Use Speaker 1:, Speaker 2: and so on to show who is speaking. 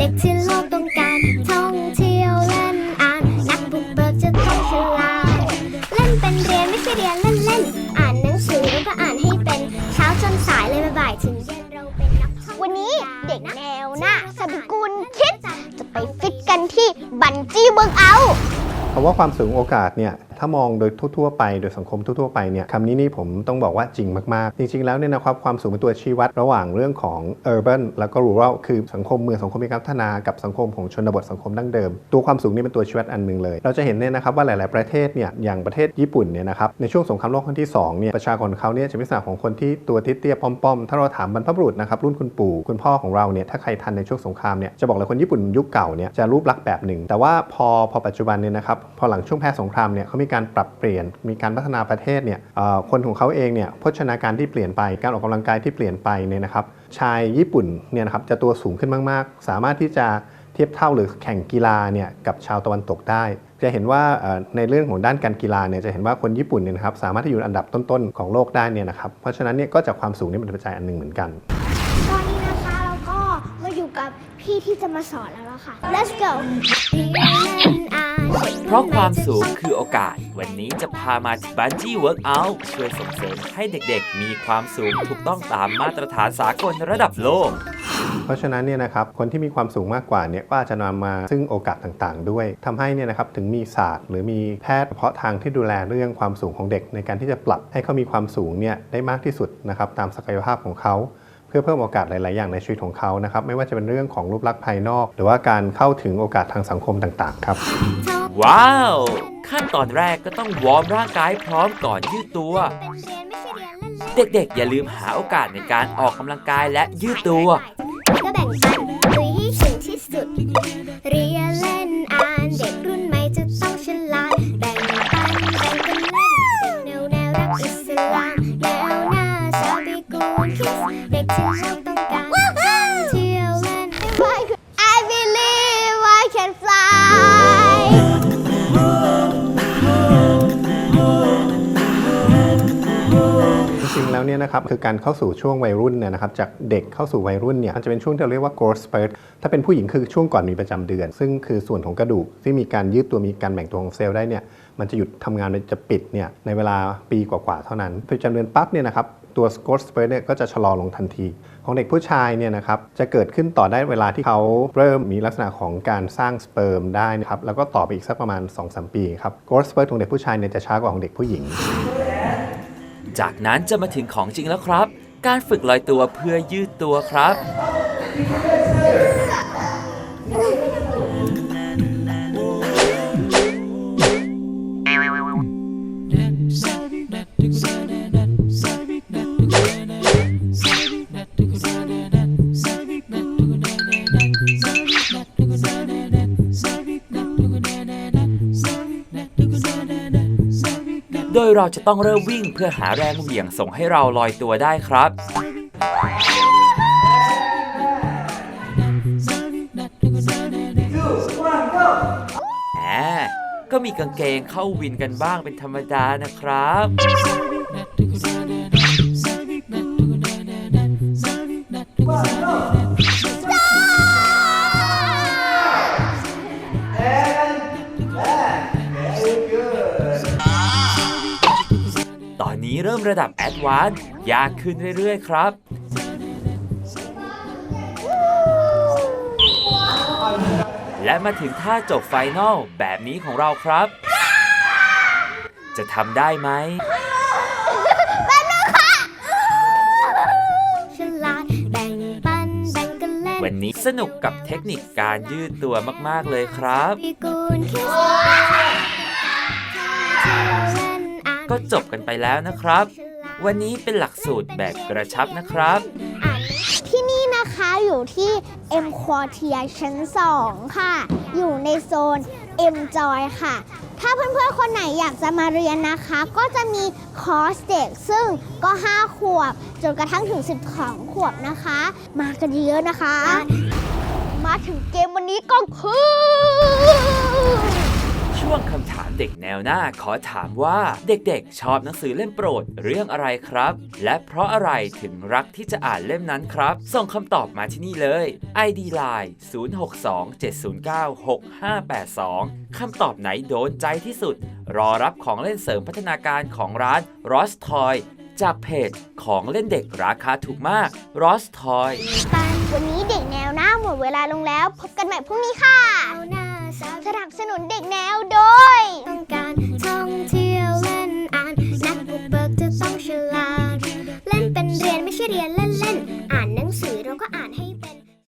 Speaker 1: เด็กที่โลกต้องการท่องเที่ยวเล่นอ่าน นักบุกเบิกจะต้องฉลาดเล่นเป็นเรียนไม่ใช่เรียนเล่นเล่นอ่านหนังสือแล้วก็อ่านให้เป็นเช้าจนสายเลยบ่ายถึงเย็นเราเป็นนักวันนี้เด็กแนวหน้าสมกุลคิด จะไปฟิตกัน
Speaker 2: ที่บันจี้เบิร์กเอา
Speaker 3: คำว่าความสูงโอกาสเนี่ย ถ้ามองโดยทั่วๆไปโดยสังคมทั่วๆไปเนี่ยคำนี้นี่ผมต้องบอกว่าจริงมากๆ จริง ๆ แล้วเนี่ยนะครับความสูงเป็นตัวชี้วัดระหว่างเรื่องของ urban แล้วก็ rural คือสังคมเมืองสังคมมีการพัฒนากับสังคมของชนบทสังคมดั้งเดิม ตัวความสูงนี่เป็นตัวชี้วัดอันหนึ่งเลย เราจะเห็นเนี่ยนะครับว่าหลาย ๆประเทศเนี่ยอย่างประเทศญี่ปุ่นเนี่ยนะครับในช่วงสงครามโลกครั้งที่สองเนี่ยประชากรเขาเนี่ยจะเป็นลักษณะของคนที่ตัวเตี้ยๆป้อมๆถ้าเราถามบรรพบุรุษนะครับรุ่นคุณปู่คุณพ่อของเราเนี่ยถ้าใครทันในช่วงสงครามเนี่ยจะบอกเลยคนญี่ปุ่นยุคเก่าเนี่ยจะรูปลักษณ์แบบหนึ่งแต่ว่าพอพอปัจจุบันเนี่ยนะครับพอหลังช่วงแพ้สงครามเนี่ยเขามีการปรับเปลี่ยน มีการพัฒนาประเทศเนี่ยคนของเขาเองเนี่ยโภชนาการที่เปลี่ยนไปการออกกำลังกายที่เปลี่ยนไปเนี่ยนะครับชายญี่ปุ่นเนี่ยนะครับจะตัวสูงขึ้นมาก ๆ สามารถที่จะเทียบเท่าหรือแข่งกีฬาเนี่ยกับชาวตะวันตกได้ จะเห็นว่าในเรื่องของด้านการกีฬาเนี่ยจะเห็นว่าคนญี่ปุ่นเนี่ยนะครับสามารถที่อยู่อันดับต้น ๆ ของโลกได้เนี่ยนะครับเพราะฉะนั้นเนี่ยก็จากความสูงนี่เป็นปัจจัยอันหนึ่งเหมือนกัน
Speaker 2: ตอนนี้นะคะเราก็มาอยู่กับพี่ที่จะมาสอนแล้วล่ะค่ะ let's go
Speaker 1: เพราะความสูงคือโ
Speaker 4: อกาส วันนี้จะพามาที่บันจี้เวิร์กอัลช่วยส่งเสริมให้เด็กๆ มีความสูงถูกต้องตามมาตรฐานสากลระดับโลก
Speaker 3: เพราะฉะนั้นเนี่ยนะครับคนที่มีความสูงมากกว่าเนี่ยก็อาจจะนำมาซึ่งโอกาสต่างๆ ด้วยทำให้เนี่ยนะครับถึงมีศาสตร์ หรือมีแพทย์เฉพาะทางที่ดูแลเรื่องความสูงของเด็ก ในการที่จะปรับให้เขามีความสูงเนี่ยได้มากที่สุดนะครับตามศักยภาพของเขาเพื่อเพิ่มโอกาสหลาย ๆ อย่างในชีวิตของเขานะครับ ไม่ว่าจะเป็นเรื่องของรูปลักษณ์ภายนอก หรือว่าการเข้าถึงโอกาสทางสังคมต่าง ๆ ครับ
Speaker 1: ว้าว ขั้น
Speaker 4: ตอนแรกก็ต้องวอร์มร่างกายพร้อมก่อนยืดตัว
Speaker 1: เด็กๆ อย่าลืมหาโอกาสในการออกกำลังกายและยืดตัว ก็แบ่งปันคุยให้ถึงที่สุด เรียนเล่นอ่านเด็กรุ่นใหม่จะต้องฉลาดแบ่งปันแบ่งกันเล่นแนวแนวรักอิสลามแนวหน้าชาบิกูนคิสเด็กที่เราต้อง
Speaker 3: แล้วเนี่ยนะครับคือการเข้าสู่ช่วงวัยรุ่นเนี่ยนะครับจากเด็กเข้าสู่วัยรุ่นเนี่ยมันจะเป็นช่วงที่เราเรียกว่า growth spurt ถ้าเป็นผู้หญิงคือช่วงก่อนมีประจำเดือน ซึ่งคือส่วนของกระดูกที่มีการยืดตัวมีการแบ่งตัวของเซลล์ได้เนี่ยมันจะหยุดทำงานมันจะปิดเนี่ยในเวลาปีกว่าๆเท่านั้นประจำเดือนปั๊บเนี่ยนะครับตัว growth spurt เนี่ยก็จะชะลอลงทันที ของเด็กผู้ชายเนี่ยนะครับจะเกิดขึ้นต่อได้เวลาที่เขาเริ่มมีลักษณะของการสร้างสเปิร์มได้นะครับแล้วก็ต่อไปอีกสักประมาณ 2-3 ปีครับ growth spurt ของเด็กผู้ชายเนี่ยจะช้ากว่าของเด็กผู้หญิง
Speaker 4: จากนั้นจะมาถึงของจริงแล้วครับ การฝึกลอยตัวเพื่อยืดตัวครับ โดยเราจะต้องเริ่มวิ่งเพื่อหาแรงเหวี่ยงส่งให้เราลอยตัวได้ครับแหมก็มีกางเกงเข้าวินกันบ้างเป็นธรรมดานะครับ ริ่มระดับแอดวานซ์ยากขึ้นเรื่อยๆครับและมาถึงท่าจบไฟนอลแบบนี้ของเราครับ จะทำได้ไหม
Speaker 1: ฉลาดแบ่งปันแบ่งกันเล่นวันนี้สนุกกับเทคนิคการยืดตัวม
Speaker 4: าก ๆ เลยครับ
Speaker 1: บิ กูนคิสเล่นอ่านก็จบกันไปแล้วนะครับ วัน
Speaker 4: นี้เป็นหลักสูตรแบบกระชับนะครับ
Speaker 2: ที่นี่นะคะอยู่ที่ M Quartier ชั้น 2 ค่ะ อยู่ในโซน M Joy ค่ะ ถ้าเพื่อนๆ คนไหนอยากจะมาเรียนนะคะ ก็จะมีคอร์สเด็กซึ่งก็ 5 ขวบ จนกระทั่งถึง 12 ขวบนะคะ มากันเยอะนะคะ มาถึงเกมวันนี้ก็คือ
Speaker 4: เด็กแนวหน้าขอถามว่าเด็กๆ ชอบหนังสือเล่มโปรดเรื่องอะไรครับ และเพราะอะไรถึงรักที่จะอ่านเล่มนั้นครับ ส่งคำตอบมาที่นี่เลย ID Line 0627096582 คำตอบไหนโดนใจที่สุด รอรับของเล่นเสริมพัฒนาการของร้าน Ross Toy จากเพจของเล่นเด็กราคาถูกมาก Ross Toy
Speaker 1: ปันวัน
Speaker 2: นี้เด็กแนวหน้าหมดเวลาลงแล้ว พบกันใหม่พรุ่งนี้ค่ะ
Speaker 1: ส
Speaker 2: นับสนุนเด็กแนวโดย
Speaker 1: ต้องการท่องเที่ยวเล่นอ่านนักบุกเบิกจะต้องฉลาดเล่นเป็นเรียนไม่ใช่เรียนเล่นเล่นอ่านหนังสือเราก็อ่าน